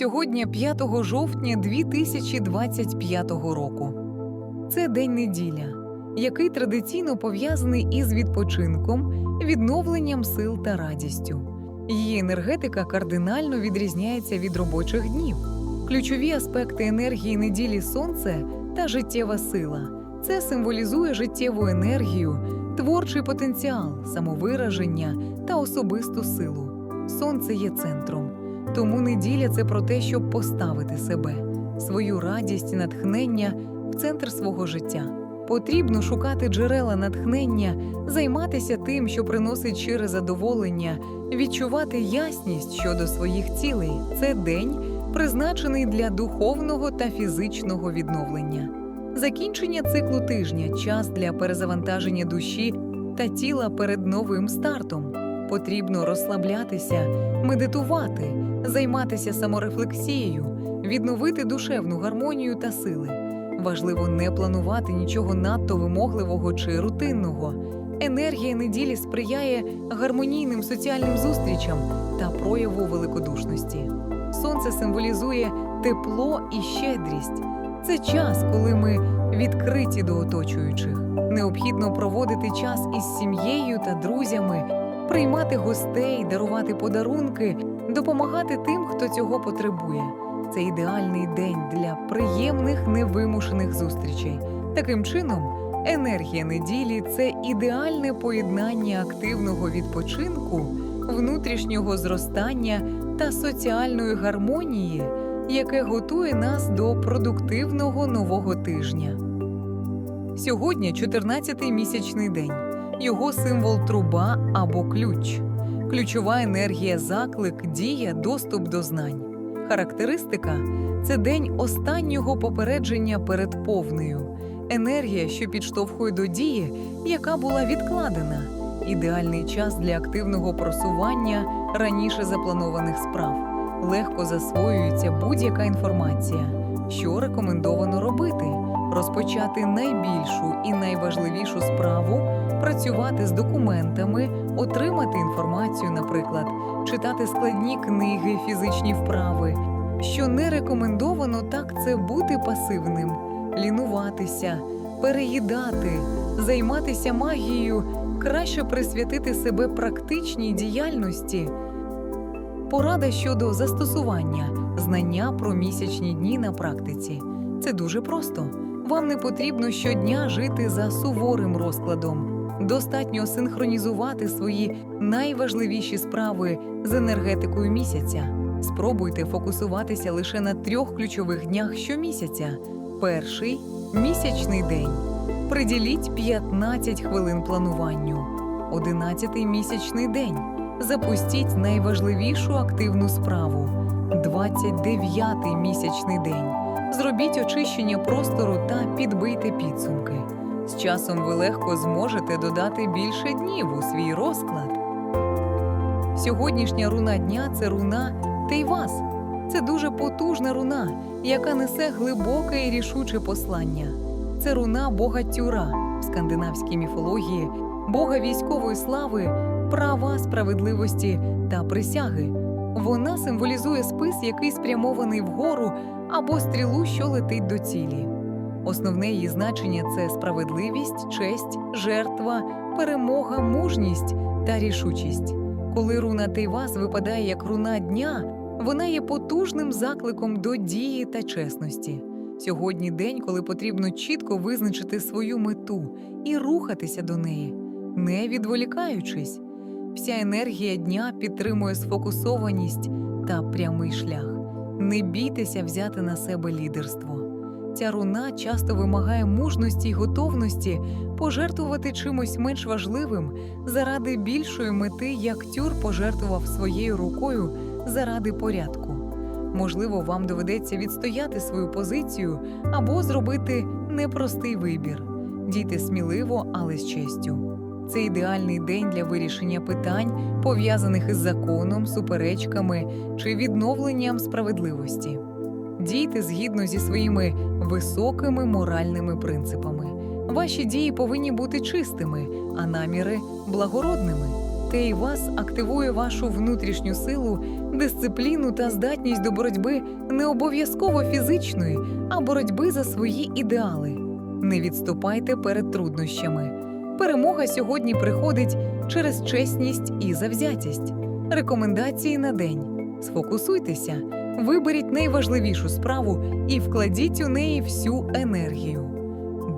Сьогодні 5 жовтня 2025 року. Це день неділя, який традиційно пов'язаний із відпочинком, відновленням сил та радістю. Її енергетика кардинально відрізняється від робочих днів. Ключові аспекти енергії неділі сонце та життєва сила. Це символізує життєву енергію, творчий потенціал, самовираження та особисту силу. Сонце є центром. Тому неділя це про те, щоб поставити себе, свою радість і натхнення в центр свого життя. Потрібно шукати джерела натхнення, займатися тим, що приносить щире задоволення, відчувати ясність щодо своїх цілей. Це день, призначений для духовного та фізичного відновлення. Закінчення циклу тижня час для перезавантаження душі та тіла перед новим стартом. Потрібно розслаблятися, медитувати, займатися саморефлексією, відновити душевну гармонію та сили. Важливо не планувати нічого надто вимогливого чи рутинного. Енергія неділі сприяє гармонійним соціальним зустрічам та прояву великодушності. Сонце символізує тепло і щедрість. Це час, коли ми відкриті до оточуючих. Необхідно проводити час із сім'єю та друзями, приймати гостей, дарувати подарунки, допомагати тим, хто цього потребує. Це ідеальний день для приємних невимушених зустрічей. Таким чином, енергія неділі це ідеальне поєднання активного відпочинку, внутрішнього зростання та соціальної гармонії, яке готує нас до продуктивного нового тижня. Сьогодні 14-й місячний день. Його символ труба або ключ. Ключова енергія заклик, дія, доступ до знань. Характеристика це день останнього попередження перед повнею, енергія, що підштовхує до дії, яка була відкладена, ідеальний час для активного просування раніше запланованих справ. Легко засвоюється будь-яка інформація, що рекомендовано робити, розпочати найбільшу і найважливішу справу, працювати з документами, отримати інформацію, наприклад, читати складні книги, фізичні вправи. Що не рекомендовано, так це бути пасивним, лінуватися, переїдати, займатися магією, краще присвятити себе практичній діяльності. Порада щодо застосування знання про місячні дні на практиці. Це дуже просто. Вам не потрібно щодня жити за суворим розкладом. Достатньо синхронізувати свої найважливіші справи з енергетикою місяця. Спробуйте фокусуватися лише на трьох ключових днях щомісяця. Перший місячний день. Приділіть 15 хвилин плануванню. Одинадцятий місячний день. Запустіть найважливішу активну справу. 29-й місячний день. Зробіть очищення простору та підбийте підсумки. З часом ви легко зможете додати більше днів у свій розклад. Сьогоднішня руна дня це руна Тейвас. Це дуже потужна руна, яка несе глибоке і рішуче послання. Це руна бога Тюра в скандинавській міфології, бога військової слави, права, справедливості та присяги. Вона символізує спис, який спрямований вгору або стрілу, що летить до цілі. Основне її значення це справедливість, честь, жертва, перемога, мужність та рішучість. Коли руна Тейвас випадає як руна дня, вона є потужним закликом до дії та чесності. Сьогодні день, коли потрібно чітко визначити свою мету і рухатися до неї, не відволікаючись. Вся енергія дня підтримує сфокусованість та прямий шлях. Не бійтеся взяти на себе лідерство. Ця руна часто вимагає мужності й готовності пожертвувати чимось менш важливим заради більшої мети, як тюр пожертвував своєю рукою заради порядку. Можливо, вам доведеться відстояти свою позицію або зробити непростий вибір. Дійте сміливо, але з честю. Це ідеальний день для вирішення питань, пов'язаних із законом, суперечками чи відновленням справедливості. Дійте згідно зі своїми високими моральними принципами. Ваші дії повинні бути чистими, а наміри благородними. Тей вас активує вашу внутрішню силу, дисципліну та здатність до боротьби не обов'язково фізичної, а боротьби за свої ідеали. Не відступайте перед труднощами. Перемога сьогодні приходить через чесність і завзятість. Рекомендації на день: сфокусуйтеся, виберіть найважливішу справу і вкладіть у неї всю енергію.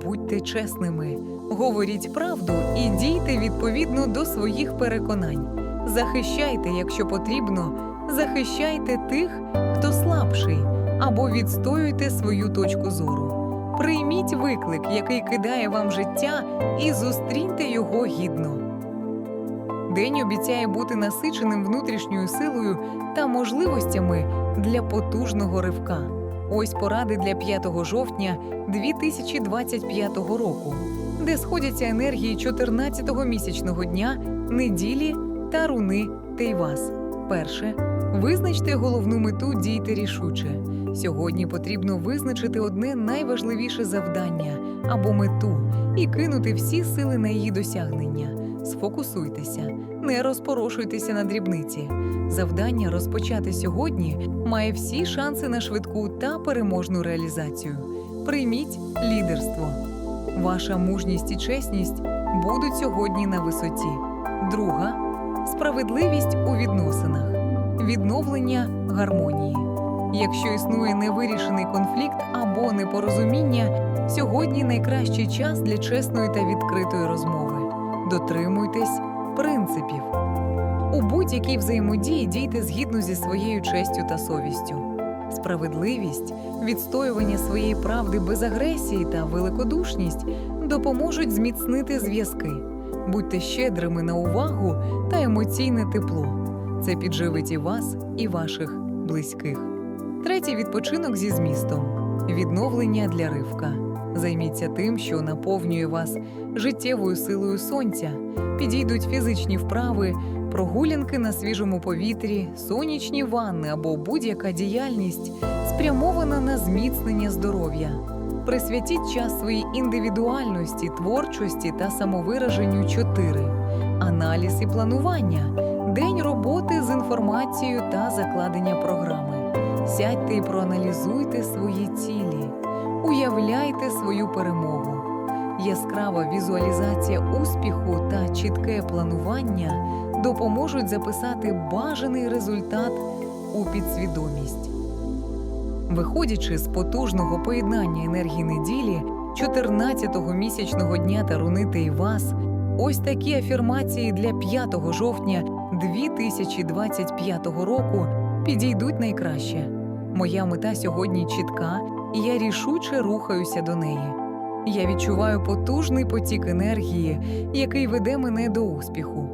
Будьте чесними, говоріть правду і дійте відповідно до своїх переконань. Захищайте, якщо потрібно, захищайте тих, хто слабший, або відстоюйте свою точку зору. Прийміть виклик, який кидає вам життя, і зустріньте його гідно. День обіцяє бути насиченим внутрішньою силою та можливостями для потужного ривка. Ось поради для 5 жовтня 2025 року, де сходяться енергії 14-го місячного дня, неділі та руни Тейвас. Перше. Визначте головну мету, дійте рішуче. Сьогодні потрібно визначити одне найважливіше завдання або мету і кинути всі сили на її досягнення. Сфокусуйтеся, не розпорошуйтеся на дрібниці. Завдання розпочати сьогодні має всі шанси на швидку та переможну реалізацію. Прийміть лідерство. Ваша мужність і чесність будуть сьогодні на висоті. Друга справедливість у відносинах, відновлення гармонії. Якщо існує невирішений конфлікт або непорозуміння, сьогодні найкращий час для чесної та відкритої розмови. Дотримуйтесь принципів. У будь-якій взаємодії дійте згідно зі своєю честю та совістю. Справедливість, відстоювання своєї правди без агресії та великодушність допоможуть зміцнити зв'язки. Будьте щедрими на увагу та емоційне тепло. Це підживить і вас, і ваших близьких. Третій відпочинок зі змістом відновлення для ривка. Займіться тим, що наповнює вас життєвою силою сонця. Підійдуть фізичні вправи, прогулянки на свіжому повітрі, сонячні ванни або будь-яка діяльність, спрямована на зміцнення здоров'я. Присвятіть час своїй індивідуальності, творчості та самовираженню 4. аналіз і планування, день роботи з інформацією та закладення програми. Сядьте і проаналізуйте свої цілі, уявляйте свою перемогу. Яскрава візуалізація успіху та чітке планування допоможуть записати бажаний результат у підсвідомість. Виходячи з потужного поєднання енергії неділі, 14-го місячного дня та рунити і вас, ось такі афірмації для 5 жовтня 2025 року підійдуть найкраще. Моя мета сьогодні чітка, я рішуче рухаюся до неї. Я відчуваю потужний потік енергії, який веде мене до успіху.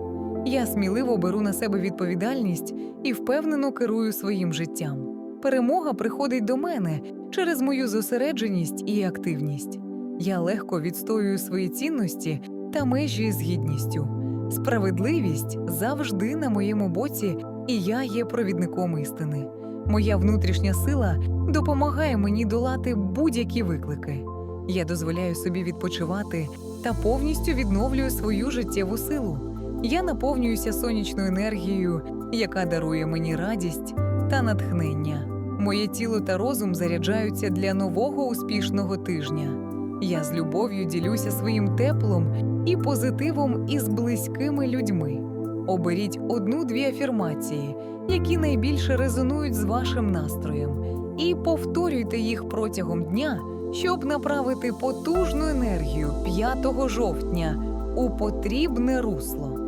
Я сміливо беру на себе відповідальність і впевнено керую своїм життям. Перемога приходить до мене через мою зосередженість і активність. Я легко відстоюю свої цінності та межі з гідністю. Справедливість завжди на моєму боці, і я є провідником істини. Моя внутрішня сила допомагає мені долати будь-які виклики. Я дозволяю собі відпочивати та повністю відновлюю свою життєву силу. Я наповнююся сонячною енергією, яка дарує мені радість та натхнення. Моє тіло та розум заряджаються для нового успішного тижня. Я з любов'ю ділюся своїм теплом і позитивом із близькими людьми. Оберіть одну-дві афірмації, які найбільше резонують з вашим настроєм, і повторюйте їх протягом дня, щоб направити потужну енергію 5 жовтня у потрібне русло.